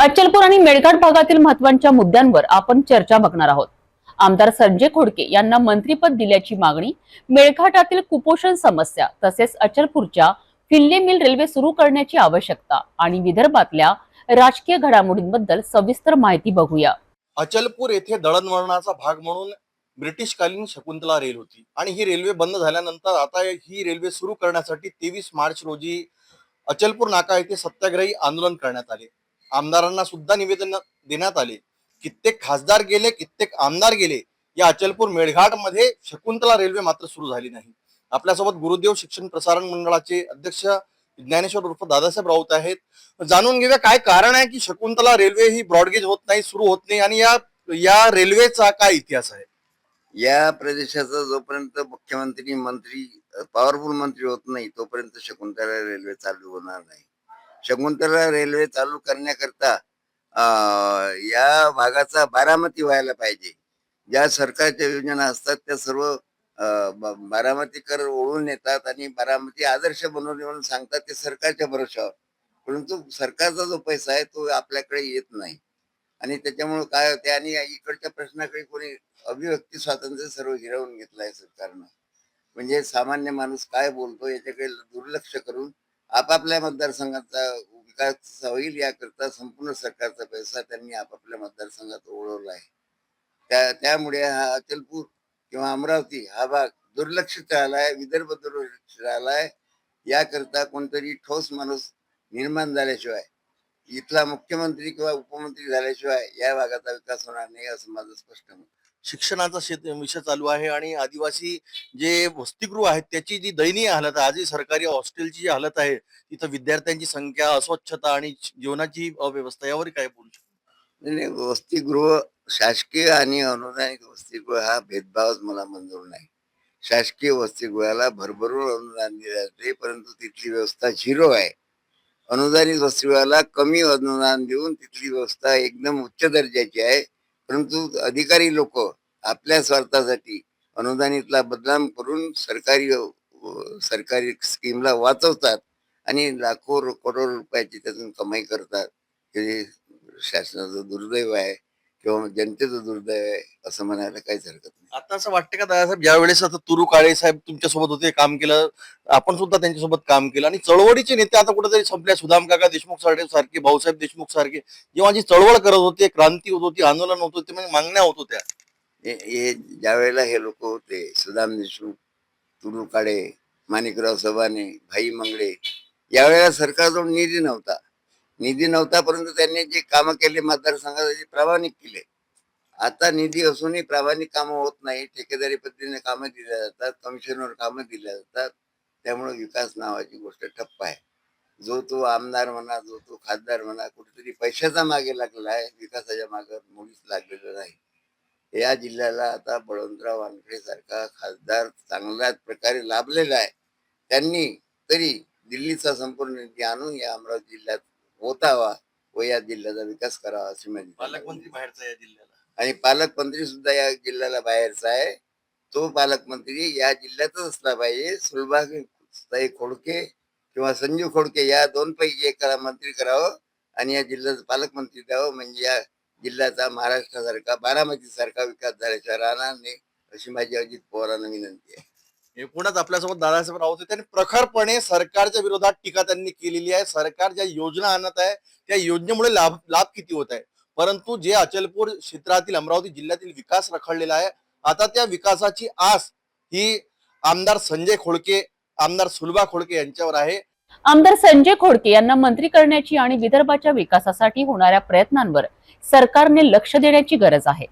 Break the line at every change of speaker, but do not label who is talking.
अचलपूर आणि मेळघाट भागातील महत्त्वाच्या मुद्द्यांवर आपण चर्चा बघणार आहोत. आमदार संजय खोडके यांना मंत्रीपद दिल्याची मागणी मेळघाटातील कुपोषण समस्या तसेच अचलपूरच्या फिल्ले मिल रेल्वे सुरू करण्याची आवश्यकता आणि विदर्भातल्या राजकीय घडामोडींबद्दल सविस्तर माहिती बघूया.
अचलपूर येथे दळणवळणाचा भाग म्हणून ब्रिटिशकालीन शकुंतला रेल होती आणि ही रेल्वे बंद झाल्यानंतर आता ही रेल्वे सुरू करण्यासाठी तेवीस मार्च रोजी अचलपूर नाका येथे सत्याग्रही आंदोलन करण्यात आले. आमदारांना सुद्धा निवेदन देण्यात आले. कित्येक खासदार गेले कित्येक आमदार गेले या अचलपूर मेळघाटमध्ये शकुंतला रेल्वे मात्र सुरू झाली नाही. आपल्यासोबत गुरुदेव शिक्षण प्रसारण मंडळाचे अध्यक्ष ज्ञानेश्वर उर्फ दादासाहेब राऊत आहेत. जाणून घेऊया काय कारण आहे की शकुंतला रेल्वे ही ब्रॉडगेज होत नाही सुरू होत नाही आणि या या रेल्वेचा काय इतिहास आहे?
या प्रदेशाचा जोपर्यंत मुख्यमंत्री मंत्री पॉवरफुल मंत्री होत नाही तोपर्यंत शकुंतला रेल्वे चालू होणार नाही. शकुंतला रेल्वे चालू करण्याकरता या भागाचा बारामती व्हायला पाहिजे. ज्या सरकारच्या योजना असतात त्या सर्व बारामती कर ओळून ओढून येतात आणि बारामती आदर्श बनवून म्हणून सांगतात ते सरकारच्या भरोशावर परंतु सरकारचा जो पैसा आहे तो आपल्याकडे येत नाही. आणि त्याच्यामुळे काय होते आणि इकडच्या प्रश्नाकडे कोणी अभिव्यक्ती स्वातंत्र्य सर्व हिरावून घेतलं आहे सरकारनं. म्हणजे सामान्य माणूस काय बोलतो याच्याकडे दुर्लक्ष करून आपापल्या मतदारसंघाचा विकास होईल याकरता संपूर्ण सरकारचा पैसा त्यांनी आपापल्या मतदारसंघात ओढवला आहे. त्या त्यामुळे हा अचलपूर किंवा अमरावती हा भाग दुर्लक्षित राहिलाय विदर्भ दुर्लक्षित राहिलाय याकरता कोणतरी ठोस माणूस निर्माण झाल्याशिवाय इथला मुख्यमंत्री किंवा उपमंत्री झाल्याशिवाय या भागाचा विकास होणार नाही असं माझं स्पष्ट मत
शिक्षणाचा शेत विषय चालू आहे आणि आदिवासी जे वसतिगृह आहेत त्याची जी दयनीय हालत आहे आजही सरकारी हॉस्टेलची जी हालत आहे तिथं विद्यार्थ्यांची संख्या अस्वच्छता आणि जीवनाची अव्यवस्था यावर काय बोलू शकतो?
वसतिगृह शासकीय आणि अनुदानित वसतिगृह हा भेदभावच मला मंजूर नाही. शासकीय वसतिगृहाला भरभरून अनुदान दिले जाते परंतु तिथली व्यवस्था झिरो आहे. अनुदानित वसतिगृहाला कमी अनुदान देऊन तिथली व्यवस्था एकदम उच्च दर्जाची आहे. परंतु अधिकारी लोक आपल्या स्वार्थासाठी अनुदानितला बदनाम करून सरकारी सरकारी स्कीमला वाचवतात आणि लाखो करोड रुपयाची त्यातून कमाई करतात. हे शासनाचं दुर्दैव आहे. किंवा जनतेचं दुर्दैव आहे असं म्हणायला काहीच हरकत नाही.
आता असं वाटतं का दादासाहेब ज्या वेळेस आता तुरू काळे साहेब तुमच्यासोबत होते काम केलं आपण सुद्धा त्यांच्यासोबत काम केलं आणि चळवळीचे नेते आता कुठेतरी संपल्या. सुदाम काका देशमुख सारखे सारखे भाऊसाहेब देशमुख सारखे जेव्हा जी चळवळ करत होते क्रांती होत होती आंदोलन होत होते म्हणजे मागण्या होत होत्या.
हे ज्या वेळेला हे लोक होते सुदाम देशमुख तुरू काळे माणिकराव सबाने भाई मंगळे यावेळेला सरकारजवळ निधी नव्हता. निधी नव्हता परंतु त्यांनी जे कामं केले मतदारसंघाचे प्रामाणिक केले. आता निधी असूनही प्रामाणिक कामं होत नाही. ठेकेदारी पद्धतीने कामं दिल्या जातात कमिशनवर कामं दिल्या जातात. त्यामुळे विकास नावाची गोष्ट ठप्प आहे. जो तो आमदार म्हणा जो तो खासदार म्हणा कुठेतरी पैशाचा मागे लागलेला आहे विकासाच्या मागे मुळीच लागलेलं नाही. या जिल्ह्याला आता बळवंतराव वानखडे सारखा खासदार चांगल्या प्रकारे लाभलेला आहे. त्यांनी तरी दिल्लीचा संपूर्ण निधी आणून या अमरावती जिल्ह्यात होतावा व या जिल्ह्याचा विकास करावा अशी माझी
पालकमंत्री बाहेरचा या जिल्ह्याला?
आणि पालकमंत्री सुद्धा या जिल्ह्याला बाहेरचा आहे. तो पालकमंत्री या जिल्ह्यातच असला पाहिजे. सुलभाताई खोडके किंवा संजीव खोडके या दोन पैकी एकाला मंत्री करावं आणि या जिल्ह्याचं पालकमंत्री द्यावं म्हणजे या जिल्ह्याचा महाराष्ट्रासारखा बारामती सारखा विकास झाल्याशिवाय राहणार नाही अशी माझी अजित पवारांना विनंती आहे.
एकूणच आपल्यासोबत दादासाहेब राऊत होते त्यांनी प्रखरपणे सरकारच्या विरोधात टीका त्यांनी केलेली आहे. सरकार ज्या योजना आणत आहे त्या योजनेमुळे लाभ लाभ किती होत आहे? परंतु जे अचलपूर क्षेत्रातील अमरावती जिल्ह्यातील विकास रखडलेला आहे आता त्या विकासाची आस ही आमदार संजय खोडके आमदार सुलभा खोडके यांच्यावर आहे.
आमदार संजय खोडके यांना मंत्री करण्याची आणि विदर्भाच्या विकासासाठी होणाऱ्या प्रयत्नांवर सरकारने लक्ष देण्याची गरज आहे.